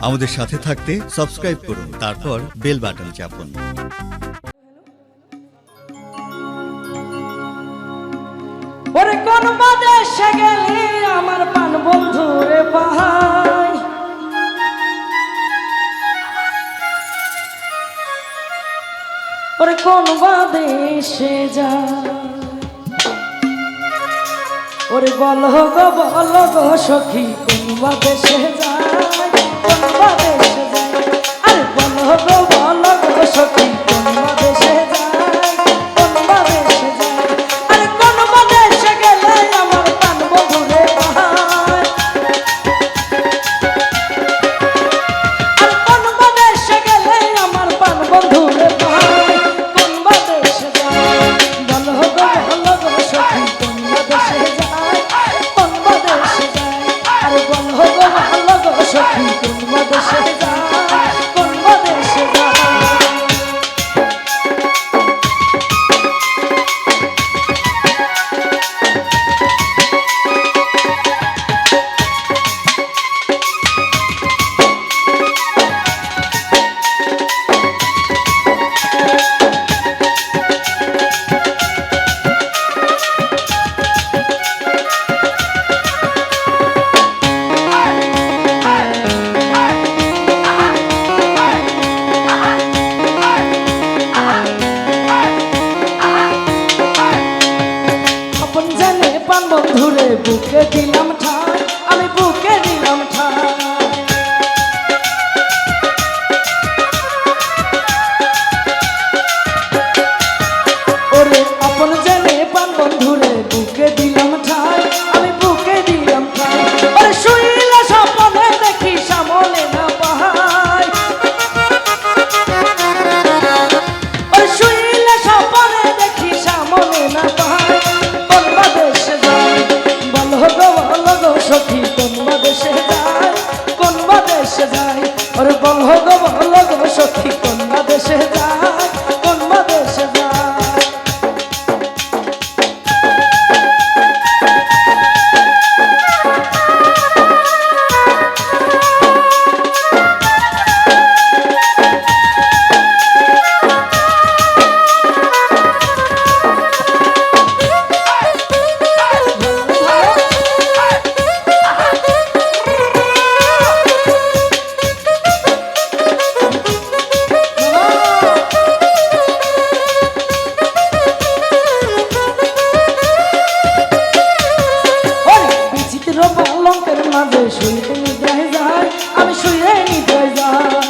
আমাদের সাথে থাকতে সাবস্ক্রাইব করুন, তারপর বেল বাটন চাপুন। ওরে কোন বাদেশে গেলে আমার পান বন্ধু রে ভাই? ওরে কোন যা ওরে বল গো বল গো সখী, কোন বাদেশে যা আর বলো bukti শুয়ে নিতে যাই আমি শুয়ে নিতে যাই।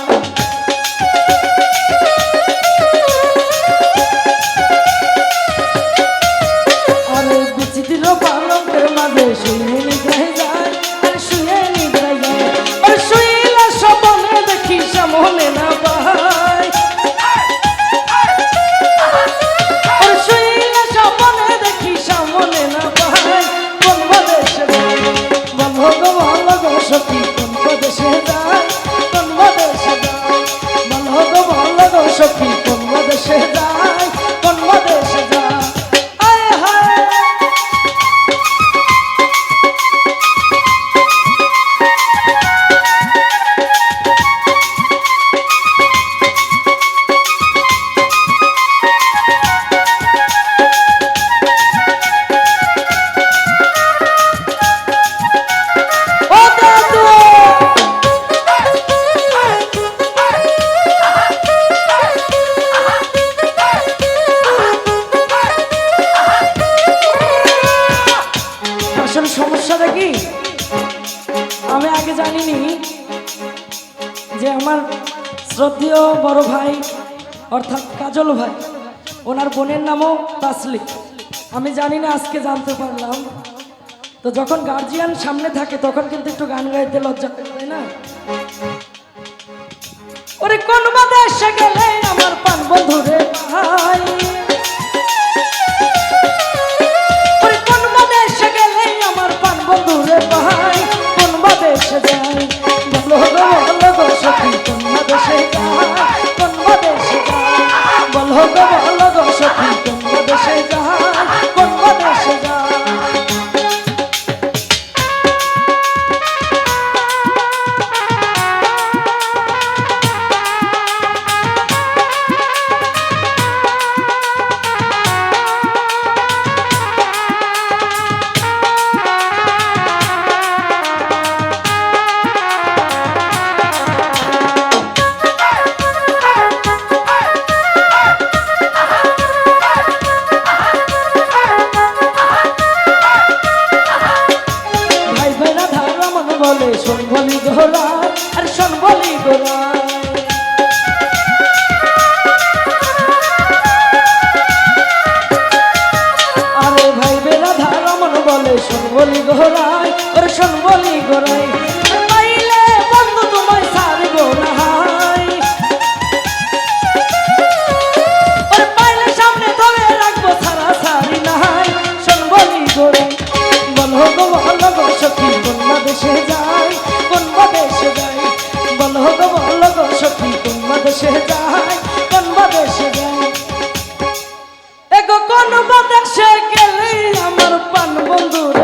যে আমার শ্রদ্ধেয় বড় ভাই, অর্থাৎ কাজল ভাই, ওনার বোনের নামও তাসলি আমি জানি না আজকে জানতে পারলাম। তো যখন গার্জিয়ান সামনে থাকে, তখন কিন্তু একটু গান গাইতে লজ্জা তাই না? ওরে কোন বাদে গেলে আমার পান বন্ধুরে ভাই? ওরে কোন বাদে গেলে আমার পান বন্ধুরে ভাই? কোন বাদে যাই বলো হলো পান বাতাসে গেলে আমার পান বন্ধুরা।